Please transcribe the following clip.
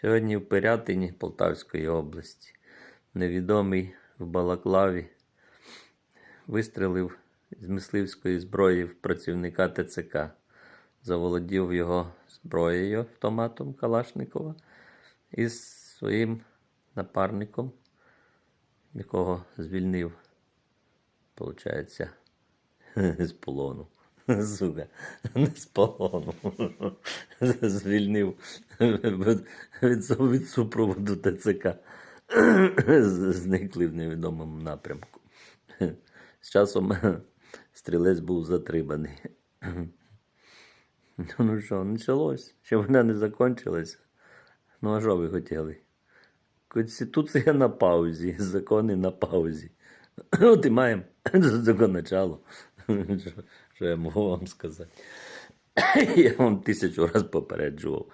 Сьогодні в Пирятині Полтавської області невідомий в Балаклаві вистрелив з мисливської зброї в працівника ТЦК. Заволодів його зброєю автоматом Калашникова із своїм напарником, якого звільнив, виходить, з полону. Сука, не з полону. Звільнив від, від, супроводу ТЦК. Зникли в невідомому напрямку. З часом стрілець був затриманий. Ну що, почалось? Ще вона не закончилася. Ну, а що ви хотіли? Конституція на паузі, закони на паузі. От і маємо закон начало. Що, що я можу вам сказати? Я вам тисячу разів попереджував.